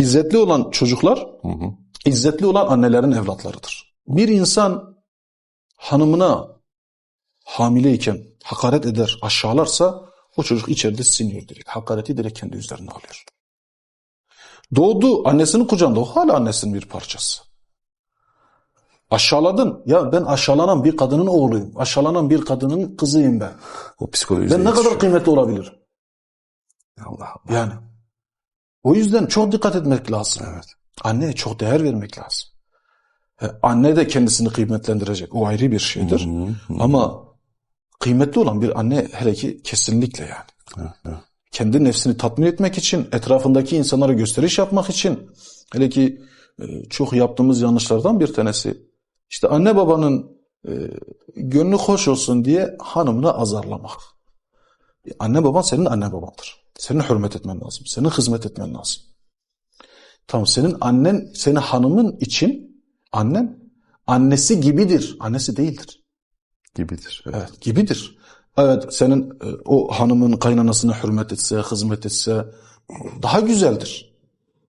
İzzetli olan çocuklar, izzetli olan annelerin evlatlarıdır. Bir insan hanımına hamileyken hakaret eder, aşağılarsa o çocuk içeride siniyor direkt. Hakareti direkt kendi üzerine alıyor. Doğdu annesinin kucağında o hala annesinin bir parçası. Aşağıladın. Ya ben aşağılanan bir kadının oğluyum. Aşağılanan bir kadının kızıyım ben. O psikoloji. Ben ne kadar kıymetli olabilirim? Allah Allah. Yani. O yüzden çok dikkat etmek lazım. Evet. Anneye çok değer vermek lazım. E, anne de kendisini kıymetlendirecek. O ayrı bir şeydir. Hı hı. Ama kıymetli olan bir anne hele ki kesinlikle yani. Evet, evet. Kendi nefsini tatmin etmek için, etrafındaki insanlara gösteriş yapmak için, hele ki e, çok yaptığımız yanlışlardan bir tanesi, işte anne babanın e, gönlü hoş olsun diye hanımını azarlamak. E, Anne baban senin anne babandır. Senin hürmet etmen lazım. Senin hizmet etmen lazım. Tamam senin annen, senin hanımın için annen annesi gibidir. Annesi değildir. Gibidir. Evet. Evet, gibidir. Evet, senin e, o hanımın kaynanasına hürmet etse, hizmet etse daha güzeldir.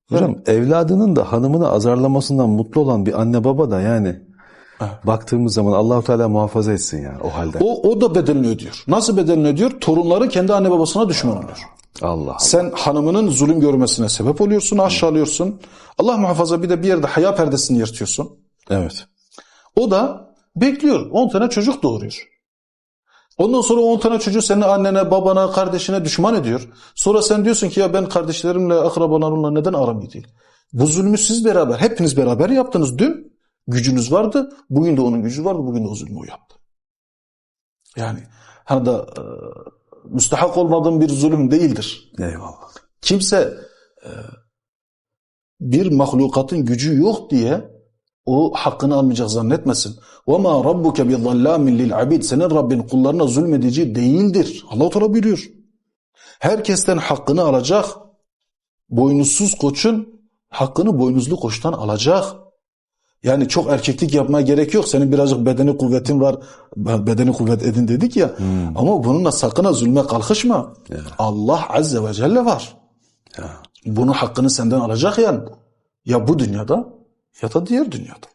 Hocam evladının da hanımını azarlamasından mutlu olan bir anne baba da yani Evet. baktığımız zaman Allahu Teala muhafaza etsin yani o halde. O, o da bedelini ödüyor. Nasıl bedelini ödüyor? Torunları kendi anne babasına düşman oluyor. Allah. Sen hanımının zulüm görmesine sebep oluyorsun, aşağılıyorsun. Allah muhafaza bir de bir yerde haya perdesini yırtıyorsun. Evet. O da bekliyor. 10 tane çocuk doğuruyor. Ondan sonra 10 tane çocuğu senin annene, babana, kardeşine düşman ediyor. Sonra sen diyorsun ki ya ben kardeşlerimle, akrabalarımla neden aram değil? Bu zulmü siz beraber, hepiniz beraber yaptınız. Dün gücünüz vardı, bugün de onun gücü vardı, bugün de o zulmü o yaptı. Yani hani da müstahak olmadığın bir zulüm değildir. Eyvallah. Kimse e, bir mahlukatın gücü yok diye o hakkını almayacak zannetmesin. وَمَا رَبُّكَ بِظَلَّامٍ لِلْعَبِيدِ Senin Rabbin kullarına zulmedici değildir. Allah-u Teala biliyor. Herkesten hakkını alacak. Boynuzsuz koçun hakkını boynuzlu koçtan alacak. Yani çok erkeklik yapmaya gerek yok. Senin birazcık bedeni kuvvetin var. Bedeni kuvvet edin dedik ya. Ama bununla sakın ha zulme kalkışma. Allah Azze ve Celle var. Ya. Bunun hakkını senden alacak yani. Ya bu dünyada ya da diğer dünyada.